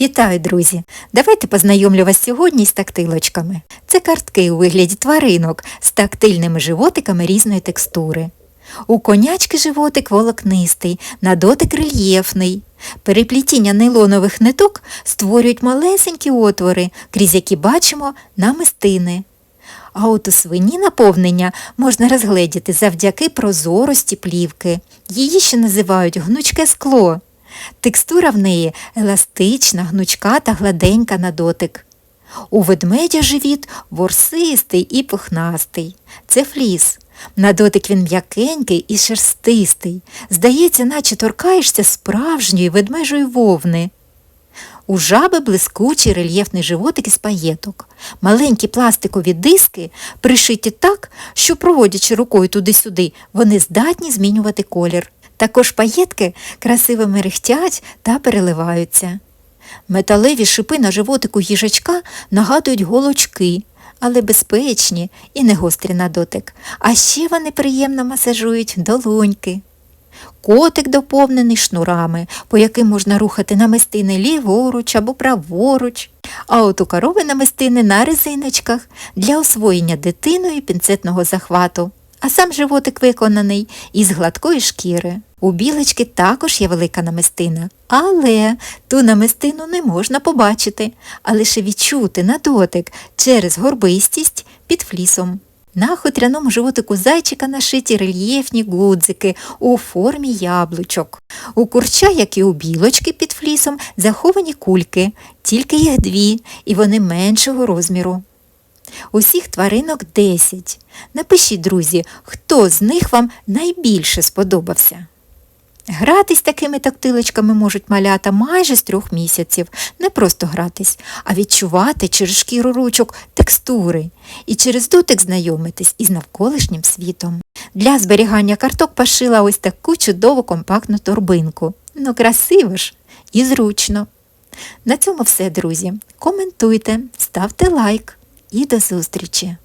Вітаю, друзі! Давайте познайомлю вас сьогодні з тактилочками. Це картки у вигляді тваринок з тактильними животиками різної текстури. У конячки животик волокнистий, на дотик рельєфний. Переплітіння нейлонових ниток створюють малесенькі отвори, крізь які бачимо намистини. А от у свині наповнення можна розгледіти завдяки прозорості плівки. Її ще називають гнучке скло. Текстура в неї еластична, гнучка та гладенька на дотик. У ведмедя живіт ворсистий і пухнастий. Це фліс. На дотик він м'якенький і шерстистий. Здається, наче торкаєшся справжньої ведмежої вовни. У жаби блискучий рельєфний животик із паєток. Маленькі пластикові диски пришиті так, що, проводячи рукою туди-сюди, вони здатні змінювати колір. Також паєтки красиво мерехтять та переливаються. Металеві шипи на животику їжачка нагадують голочки, але безпечні і не гострі на дотик. А ще вони приємно масажують долоньки. Котик доповнений шнурами, по яким можна рухати намистини ліворуч або праворуч, а от у корови намистини на резиночках для освоєння дитиною пінцетного захвату, а сам животик виконаний із гладкої шкіри. У білочки також є велика намистина, але ту намистину не можна побачити, а лише відчути на дотик через горбистість під флісом. На хутряному животику зайчика нашиті рельєфні гудзики у формі яблучок. У курча, як і у білочки під флісом, заховані кульки, тільки їх дві, і вони меншого розміру. Усіх тваринок 10. Напишіть, друзі, хто з них вам найбільше сподобався. Гратись такими тактилочками можуть малята майже з трьох місяців. Не просто гратись, а відчувати через шкіру ручок текстури і через дотик знайомитись із навколишнім світом. Для зберігання карток пошила ось таку чудову компактну торбинку. Ну, красиво ж і зручно. На цьому все, друзі. Коментуйте, ставте лайк і до зустрічі!